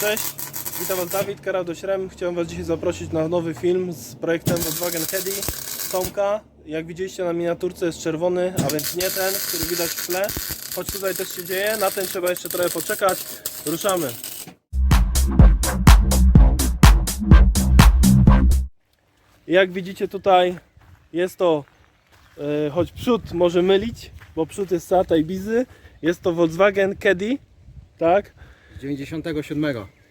Cześć, witam Was Dawid, Karol do Śrem. Chciałem Was dzisiaj zaprosić na nowy film z projektem Volkswagen Caddy Tomka. Jak widzieliście na miniaturce jest czerwony, a więc nie ten, który widać w tle. Choć tutaj też się dzieje, na ten trzeba jeszcze trochę poczekać. Ruszamy. Jak widzicie tutaj jest to, e, choć przód może mylić, bo przód jest Seata Ibizy, jest to Volkswagen Caddy, tak? Z 97.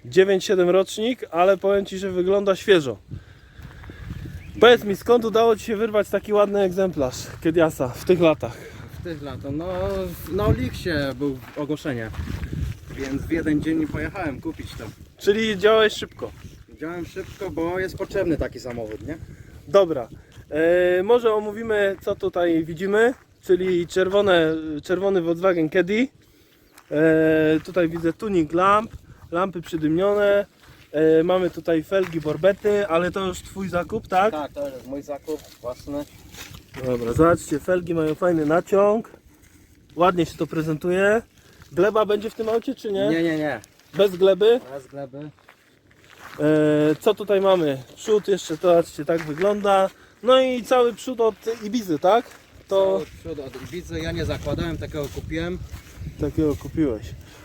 9,7 rocznik, ale powiem Ci, że wygląda świeżo. Powiedz mi, skąd udało Ci się wyrwać taki ładny egzemplarz Kediasa w tych latach? W tych latach. No na Oliksie był ogłoszenie. Więc w jeden dzień pojechałem kupić to. Czyli działałeś szybko. Działałem szybko, bo jest potrzebny taki samochód, nie? Dobra, e, może omówimy co tutaj widzimy, czyli czerwone, czerwony Volkswagen Caddy. E, tutaj widzę tuning lamp, lampy przydymnione. E, mamy tutaj felgi borbety, ale to już Twój zakup, tak? Tak, to jest mój zakup własny. Dobra, zobaczcie, felgi mają fajny naciąg. Ładnie się to prezentuje. Gleba będzie w tym aucie, czy nie? Nie, nie, nie. Bez gleby. Bez gleby. E, co tutaj mamy? Przód jeszcze, zobaczcie, tak wygląda. No i cały przód od Ibizy, tak? To To przód od Ibizy. Ja nie zakładałem, takiego kupiłem. Takiego kupiłeś.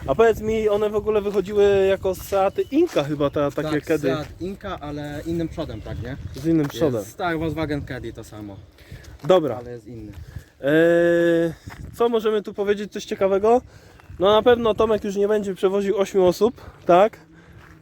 A powiedz mi, one w ogóle wychodziły jako Seaty Inka chyba, ta, takie tak, kiedy Seat Inka, ale innym przodem, tak, nie? z innym przodem. Jest, tak, Volkswagen Caddy to samo, Dobra. ale jest inny. Eee, co możemy tu powiedzieć coś ciekawego? No na pewno Tomek już nie będzie przewoził 8 osób, tak?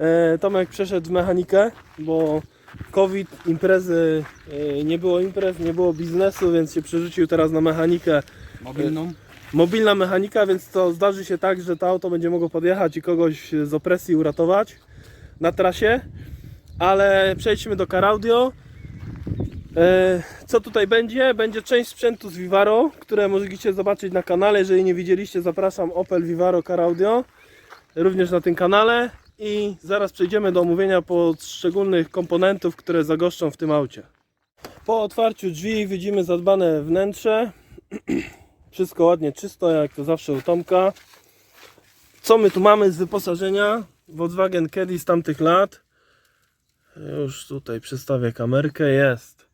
Eee, Tomek przeszedł w mechanikę, bo COVID, imprezy, eee, nie było imprez, nie było biznesu, więc się przerzucił teraz na mechanikę. Mobilną? Mobilna mechanika, więc to zdarzy się tak, że to auto będzie mogło podjechać i kogoś z opresji uratować na trasie. Ale przejdźmy do Car Audio. E, Co tutaj będzie? Będzie część sprzętu z Vivaro, które możecie zobaczyć na kanale. Jeżeli nie widzieliście, zapraszam Opel Vivaro Car Audio. Również na tym kanale. I zaraz przejdziemy do omówienia poszczególnych komponentów, które zagoszczą w tym aucie. Po otwarciu drzwi widzimy zadbane wnętrze. Wszystko ładnie czysto, jak to zawsze u Tomka. Co my tu mamy z wyposażenia? Volkswagen Caddy z tamtych lat. Już tutaj przystawię kamerkę, jest.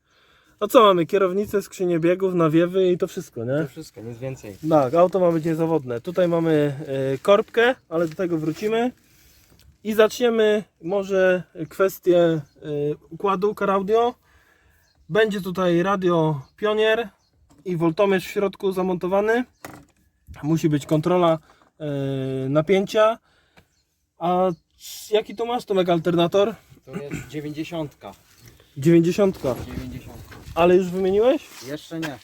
No co mamy? Kierownicę, skrzynię biegów, nawiewy i to wszystko, nie? To wszystko, nic więcej. Tak, auto ma być niezawodne. Tutaj mamy e, korbkę, ale do tego wrócimy. I zaczniemy może kwestię e, układu car audio. Będzie tutaj radio Pionier i voltomierz w środku zamontowany. Musi być kontrola e, napięcia. A jaki to masz Tomek alternator? To jest 90. 90. 90. Ale już wymieniłeś? Jeszcze nie.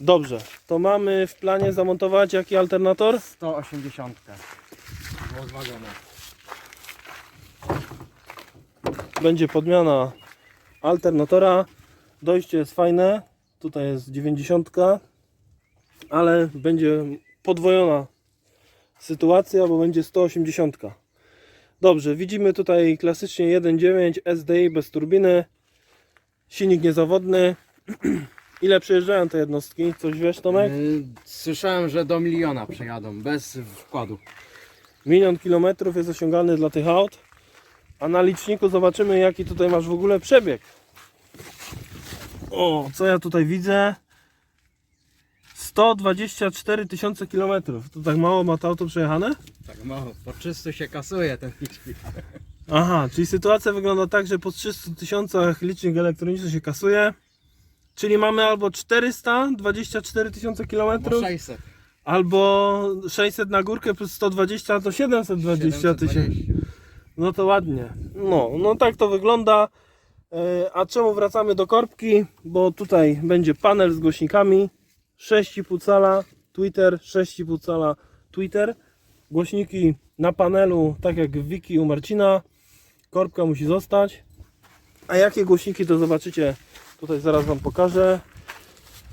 Dobrze. To mamy w planie zamontować jaki alternator? 180. Volkswagen. będzie podmiana alternatora. Dojście jest fajne. Tutaj jest 90, ale będzie podwojona sytuacja, bo będzie 180. Dobrze, widzimy tutaj klasycznie 1.9 SDI bez turbiny. Silnik niezawodny. Ile przejeżdżają te jednostki? Coś wiesz Tomek? Yy, Słyszałem, że do miliona przejadą bez wkładu. Milion kilometrów jest osiągany dla tych aut. A na liczniku zobaczymy jaki tutaj masz w ogóle przebieg. O, co ja tutaj widzę? 124 tysiące kilometrów. To tak mało ma to auto przejechane? Tak mało, po 300 się kasuje ten licznik. Aha, czyli sytuacja wygląda tak, że po 300 tysiącach licznik elektroniczny się kasuje. Czyli mamy albo 424 tysiące kilometrów, 600. albo 600 na górkę plus 120 to 720 tysięcy. 720. No to ładnie. No, no tak to wygląda. E, A czemu wracamy do korbki? Bo tutaj będzie panel z głośnikami. 6,5 cala Twitter, 6,5 cala Twitter. Głośniki na panelu, tak jak w Wiki u Marcina. Korbka musi zostać. A jakie głośniki to zobaczycie tutaj zaraz Wam pokażę.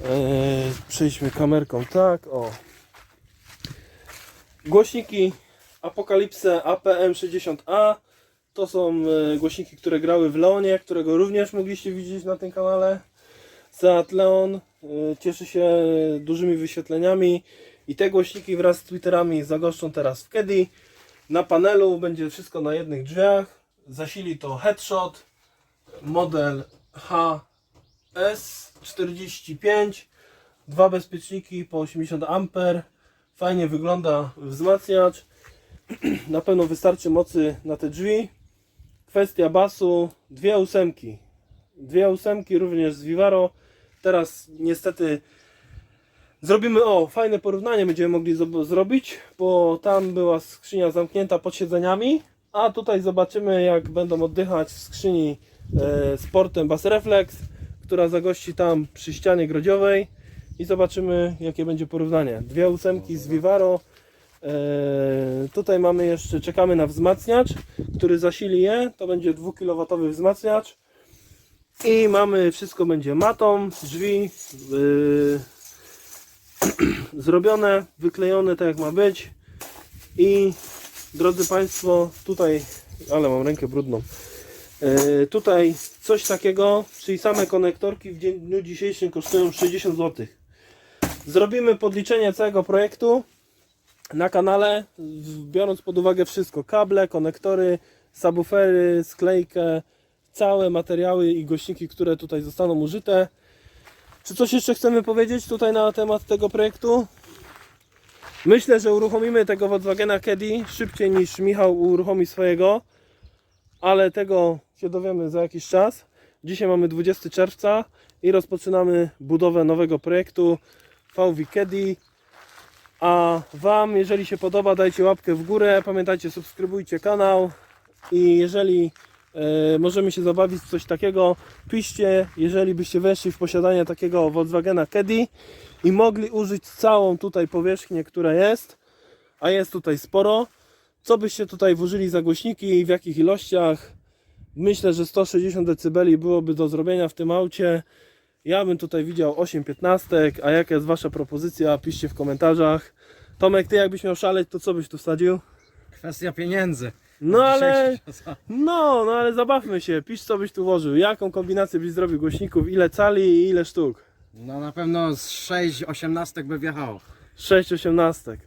Eee, przejdźmy kamerką tak, o. Głośniki Apokalipsę APM60A to są e, głośniki, które grały w Leonie, którego również mogliście widzieć na tym kanale. Seat Leon e, cieszy się dużymi wyświetleniami i te głośniki wraz z Twitterami zagoszczą teraz w Kedi. Na panelu będzie wszystko na jednych drzwiach. Zasili to headshot, model HS45, dwa bezpieczniki po 80 A. Fajnie wygląda wzmacniacz. Na pewno wystarczy mocy na te drzwi. Kwestia basu, dwie ósemki. Dwie ósemki również z Vivaro. Teraz niestety zrobimy, o, fajne porównanie będziemy mogli zrobić, bo tam była skrzynia zamknięta pod siedzeniami, a tutaj zobaczymy jak będą oddychać w skrzyni e, z portem Bass Reflex, która zagości tam przy ścianie grodziowej i zobaczymy jakie będzie porównanie. Dwie ósemki z Vivaro. E, tutaj mamy jeszcze, czekamy na wzmacniacz, który zasili je, to będzie 2 kW wzmacniacz. I mamy, wszystko będzie matą, drzwi yy, zrobione, wyklejone tak jak ma być. I drodzy Państwo, tutaj, ale mam rękę brudną. Yy, tutaj coś takiego, czyli same konektorki w dniu dzisiejszym kosztują 60 zł. Zrobimy podliczenie całego projektu na kanale, biorąc pod uwagę wszystko, kable, konektory, subwoofery, sklejkę, całe materiały i głośniki, które tutaj zostaną użyte. Czy coś jeszcze chcemy powiedzieć tutaj na temat tego projektu? Myślę, że uruchomimy tego Volkswagena Caddy szybciej niż Michał uruchomi swojego, ale tego się dowiemy za jakiś czas. Dzisiaj mamy 20 czerwca i rozpoczynamy budowę nowego projektu VW Caddy. A Wam, jeżeli się podoba, dajcie łapkę w górę. Pamiętajcie, subskrybujcie kanał. I jeżeli e, możemy się zabawić w coś takiego, piszcie, jeżeli byście weszli w posiadanie takiego Volkswagena Caddy i mogli użyć całą tutaj powierzchnię, która jest, a jest tutaj sporo, co byście tutaj włożyli za głośniki i w jakich ilościach. Myślę, że 160 dB byłoby do zrobienia w tym aucie. Ja bym tutaj widział 8,15, a jaka jest Wasza propozycja, piszcie w komentarzach. Tomek, Ty jakbyś miał szaleć, to co byś tu wsadził? Kwestia pieniędzy. No ale, no, no ale zabawmy się, pisz co byś tu włożył, jaką kombinację byś zrobił głośników, ile cali i ile sztuk. No na pewno z 6 osiemnastek by wjechało. 6 osiemnastek.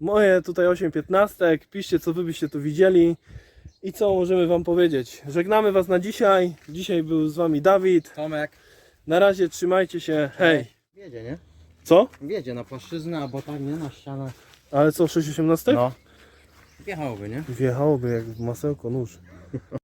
Moje tutaj 8 piętnastek. Piszcie co wy byście tu widzieli i co możemy wam powiedzieć. Żegnamy was na dzisiaj. Dzisiaj był z wami Dawid. Tomek. Na razie trzymajcie się. Hej. Wiedzie, nie? Co? Wiedzie na płaszczyznę, albo tak, nie? Na ścianę. Ale co 6 osiemnastek? No. Wjechałoby, nie? Wjechałoby jak w masełko nóż.